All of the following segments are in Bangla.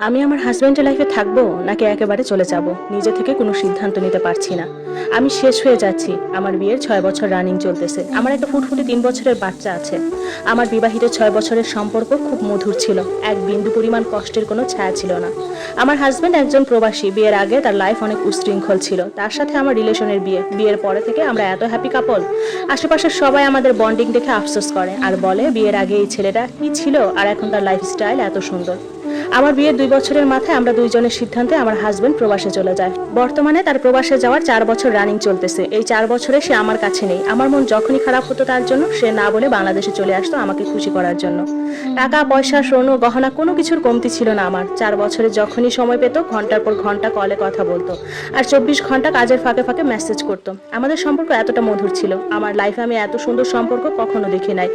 আমি আমার হাজব্যান্ডের লাইফে থাকব নাকি একেবারে চলে যাব? নিজে থেকে কোনো সিদ্ধান্ত নিতে পারছি না। আমি শেষ হয়ে যাচ্ছি। আমার বিয়ের ছয় বছর রানিং চলতেছে। আমার একটা ফুটফুটে তিন বছরের বাচ্চা আছে। আমার বিবাহিত ছয় বছরের সম্পর্ক খুব মধুর ছিল। এক বিন্দু পরিমাণ কষ্টের কোনো ছায়া ছিল না। আমার হাজব্যান্ড একজন প্রবাসী। বিয়ের আগে তার লাইফ অনেক উশৃঙ্খল ছিল। তার সাথে আমার রিলেশনের বিয়ে। বিয়ের পরে থেকে আমরা এত হ্যাপি কাপল আশেপাশের সবাই আমাদের বন্ডিং দেখে আফসোস করে। আর বলে, বিয়ের আগে এই ছেলেটা কি ছিল? আর এখন তার লাইফস্টাইল এত সুন্দর। আমার বিয়ের দুই বছরের মাথায় আমরা দুইজনের সিদ্ধান্তে আমার হাজবেন্ড প্রবাসে চলে যায়। বর্তমানে তার প্রবাসে যাওয়ার চার বছর রানিং চলতেছে। এই চার বছরে সে আমার কাছে নেই। আমার মন যখনই খারাপ হতো তার জন্য সে না বলে বাংলাদেশে চলে আসতো আমাকে খুশি করার জন্য। টাকা, পয়সা স্বর্ণ গহনা কোনো কিছুর কমতি ছিল না আমার। চার বছরে যখনই সময় পেত, ঘণ্টার পর ঘণ্টা কলে কথা বলতো আর চব্বিশ ঘণ্টা কাজের ফাঁকে ফাঁকে মেসেজ করতো। আমাদের সম্পর্ক এতটা মধুর ছিল। আমার লাইফে আমি এত সুন্দর সম্পর্ক কখনো দেখি নাই।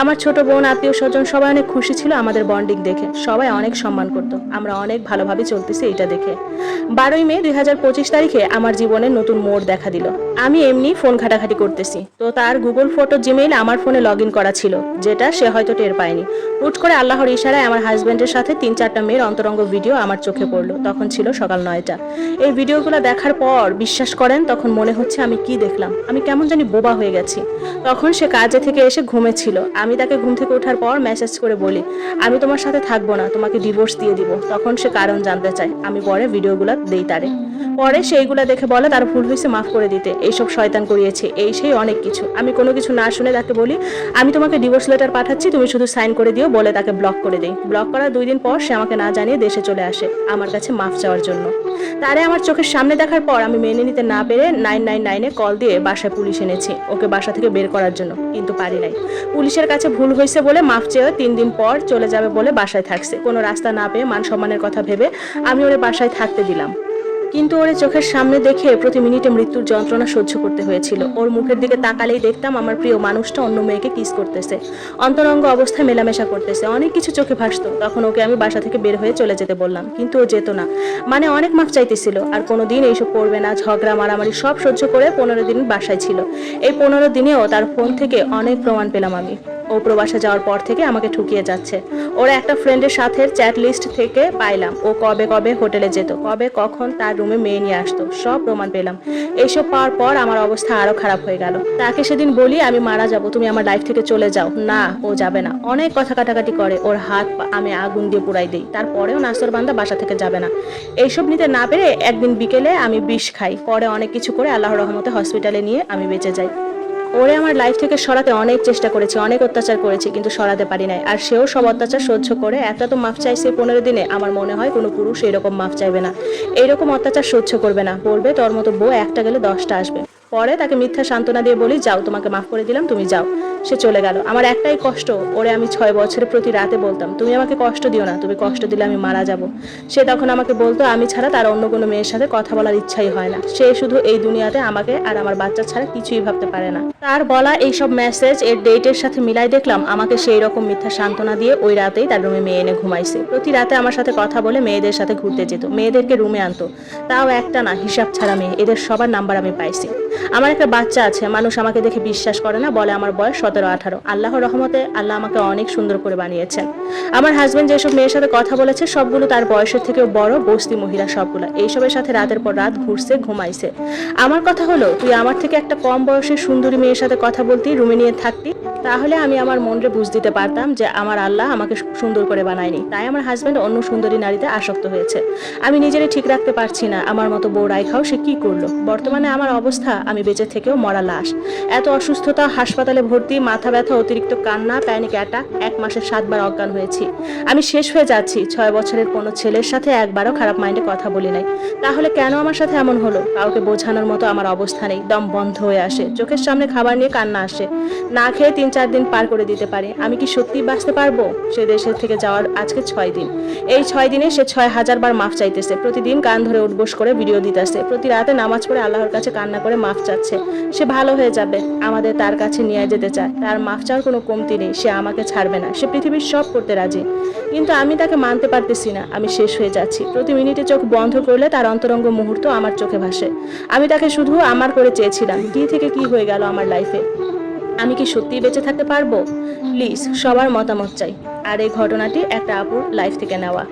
আমার ছোট বোন আত্মীয় স্বজন সবাই অনেক খুশি ছিল আমাদের বন্ডিং দেখে। সবাই অনেক সম্মান করতো। আমরা অনেক ভালোভাবে চলতেছি এটা দেখে। বারোই মে দুই হাজার পঁচিশ তারিখে আমার জীবনে নতুন মোড় দেখা দিল। আমি এমনি ফোন ঘাটাঘাটি করতেছি। তো তার গুগল ফটো, জিমেইল আমার ফোনে লগ ইন করা ছিল, যেটা সে হয়তো টের পায়নি। হুট করে আল্লাহর ইশারায় আমার হাজবেন্ডের সাথে তিন চারটা মেয়ের অন্তরঙ্গ ভিডিও আমার চোখে পড়ল। তখন ছিল সকাল নয়টা। এই ভিডিওগুলো দেখার পর বিশ্বাস করেন, তখন মনে হচ্ছে আমি কি দেখলাম? আমি কেমন জানি বোবা হয়ে গেছি। তখন সে কাজে থেকে এসে ঘুমেছিল। আমি তাকে ঘুম থেকে ওঠার পর মেসেজ করে বলি, আমি তোমার সাথে থাকব না, তোমাকে ডিভোর্স দিয়ে দিব। তখন সে কারণ জানতে চায়। আমি পরে ভিডিওগুলো দেই তারে। পরে সেইগুলা দেখে বলে, তার ভুল হয়েছে, মাফ করে দিতে। এইসব শয়তান করিয়েছে। এই সেই অনেক কিছু। আমি কোনো কিছু না শুনে তাকে বলি, আমি তোমাকে ডিভোর্স লেটার পাঠাচ্ছি, তুমি শুধু সাইন করে দিও, বলে তাকে ব্লক করে দেই। ব্লক করার দুই দিন পর সে আমাকে না জানিয়ে দেশে চলে আসে, আমার কাছে মাফ চাওয়ার জন্য। তারে আমার চোখের সামনে দেখার পর আমি মেনে নিতে না পেরে নাইন নাইন নাইনে কল দিয়ে বাসায় পুলিশ এনেছি, ওকে বাসা থেকে বের করার জন্য, কিন্তু পারি নাই। পুলিশের কাছে ভুল হয়েছে বলে মাফ চেয়ে তিন দিন পর চলে যাবে বলে বাসায় থাকছে। কোনো রাস্তা না পেয়ে মান সম্মানের কথা ভেবে আমি ওর বাসায় থাকতে দিলাম। কিন্তু ওরে চোখের সামনে দেখে প্রতি মিনিটে মৃত্যুর যন্ত্রণা সহ্য করতে হয়েছিল। ওর মুখের দিকে তাকালেই দেখতাম আমার প্রিয় মানুষটা অন্য মেয়েকে কিস করতেছে। অন্তরঙ্গ অবস্থায় মেলামেশা করতেছে। অনেক কিছু চোখে ভাসতো। তখন ওকে আমি বাসা থেকে বের হয়ে চলে যেতে বললাম, কিন্তু ও যেত না। মানে অনেক মাফ চাইতেছিল। আর কোনো দিন এইসব করবে না, ঝগড়া, মারামারি সব সহ্য করে পনেরো দিন বাসায় ছিল। এই পনেরো দিনেও তার ফোন থেকে অনেক প্রমাণ পেলাম আমি। ও প্রবাসে যাওয়ার পর থেকে আমাকে ঠুকিয়ে যাচ্ছে। ওরা একটা ফ্রেন্ডের সাথে চ্যাট লিস্ট থেকে পাইলাম। ও কবে কবে হোটেলে যেত, কবে কখন, তার রুমে মেয়ে নিয়ে আসতো। সব প্রমাণ পেলাম। এইসব পাওয়ার পর আমার অবস্থা আরও খারাপ হয়ে গেল। তাকে সেদিন বলি, আমি মারা যাব, তুমি আমার লাইফ থেকে চলে যাও। না, ও যাবে না। অনেক কথা কাটাকাটি করে। ওর হাত আমি আগুন দিয়ে পুড়াই দিই। তারপরেও নাসর বান্দা বাসা থেকে যাবে না। এইসব নিতে না পেরে একদিন বিকেলে আমি বিষ খাই। পরে অনেক কিছু করে আল্লাহ রহমতে হসপিটালে নিয়ে আমি বেঁচে যাই। ওরে আমার লাইফ থেকে সরাতে অনেক চেষ্টা করেছি, অনেক অত্যাচার করেছি, কিন্তু সরাতে পারি নাই। আর সেও সব অত্যাচার সহ্য করে, একটা তো মাফ চাইছে পনেরো দিনে। আমার মনে হয় কোনো পুরুষ এরকম মাফ চাইবে না। এইরকম অত্যাচার সহ্য করবে না। বলবে, তোর মতো বউ একটা গেলে দশটা আসবে। পরে তাকে মিথ্যা সান্ত্বনা দিয়ে বলি, যাও, তোমাকে মাফ করে দিলাম, তুমি যাও। সে চলে গেল। আমার একটাই কষ্ট, ওরে আমি ছয় বছরে প্রতি রাতে বলতাম, তুমি আমাকে কষ্ট দিও না, তুমি কষ্ট দিলে আমি মারা যাব। সে তখন আমাকে বলতো, আমি ছাড়া তার অন্য কোনো মেয়ের সাথে কথা বলার ইচ্ছাই হয় না। সে শুধু এই দুনিয়াতে আমাকে আর আমার বাচ্চা ছাড়া কিছুই ভাবতে পারে না। তার বলা এইসব মেসেজ এর ডেটের সাথে মিলাই দেখলাম, আমাকে সেই রকম মিথ্যা সান্ত্বনা দিয়ে ওই রাতেই তার রুমে মেয়ে এনে ঘুমাইছে। প্রতি রাতে আমার সাথে কথা বলে মেয়েদের সাথে ঘুরতে যেত, মেয়েদেরকে রুমে আনতো। তাও একটা না, হিসাব ছাড়া মেয়ে, এদের সবার নাম্বার আমি পাইছি। আমার একটা বাচ্চা আছে, মানুষ আমাকে দেখে বিশ্বাস করে না, বলে আমার বয়স সতেরো আঠারো। আল্লাহর রহমতে আল্লাহ আমাকে অনেক সুন্দর করে বানিয়েছেন। আমার হাজব্যান্ড যেসব মেয়ের সাথে কথা বলেছে, সবগুলো তার বয়সের থেকেও বড়, বস্তি মহিলা সবগুলো। এইসবের সাথে রাতের পর রাত ঘুরছে, ঘুমাইছে। আমার কথা হলো, তুই আমার থেকে একটা কম বয়সের সুন্দরী মেয়ের সাথে কথা বলতি, রুমে নিয়ে থাকতি তাহলে আমি আমার মনরে বুঝ দিতে পারতাম যে আমার আল্লাহ আমাকে সুন্দর করে বানায়নি। তাই আমার হাজব্যান্ড অন্য সুন্দরী নারীতে আসক্ত হয়েছে। আমি নিজেরই ঠিক রাখতে পারছি না। আমার মতো বউ রাইখাও সে কি করল? বর্তমানে আমার অবস্থা, আমি বেঁচে থেকেও মরা লাশ। এত অসুস্থতা, হাসপাতালে ভর্তি, মাথা ব্যথা, অতিরিক্ত কান্না প্যানিক অ্যাটাক এক মাসের সাতবার অজ্ঞান হয়েছি। আমি শেষ হয়ে যাচ্ছি। ছয় বছরের কোনো ছেলের সাথে একবারও খারাপ মাইন্ডে কথা বলি নাই। তাহলে কেন আমার সাথে এমন হলো? কাউকে বোঝানোর মতো আমার অবস্থা নেই। দম বন্ধ হয়ে আসে। চোখের সামনে খাবার নিয়ে কান্না আসে। না খেয়ে তিন চার দিন পার করে দিতে পারে। আমি কি সত্যি বাঁচতে পারব? সে দেশের থেকে যাওয়ার আজকে ছয় দিন। এই ছয় দিনে সে ছয় হাজার বার মাফ চাইতেছে। প্রতিদিন কান ধরে উঠবোস করে ভিডিও দিতেছে। প্রতি রাতে নামাজ পড়ে আল্লাহর কাছে কান্না করে মাফ চাচ্ছে। সে ভালো হয়ে যাবে। আমাদের তার কাছে নিয়ে যেতে চায়। তার মাফ চাওয়ার কোনো কমতি নেই। সে আমাকে ছাড়বে না। সে পৃথিবীর সব করতে রাজি। কিন্তু আমি তাকে মানতে পারতেছি না। আমি শেষ হয়ে যাচ্ছি। প্রতি মিনিটে চোখ বন্ধ করলে তার অন্তরঙ্গ মুহূর্ত আমার চোখে ভাসে। আমি তাকে শুধু আমার করে চেয়েছিলাম। কি থেকে কি হয়ে গেল আমার লাইফে আমি কি সত্যিই বেঁচে থাকতে পারব? প্লিজ, সবার মতামত চাই। আর এই ঘটনাটি একটা আপুর লাইফ থেকে নেওয়া।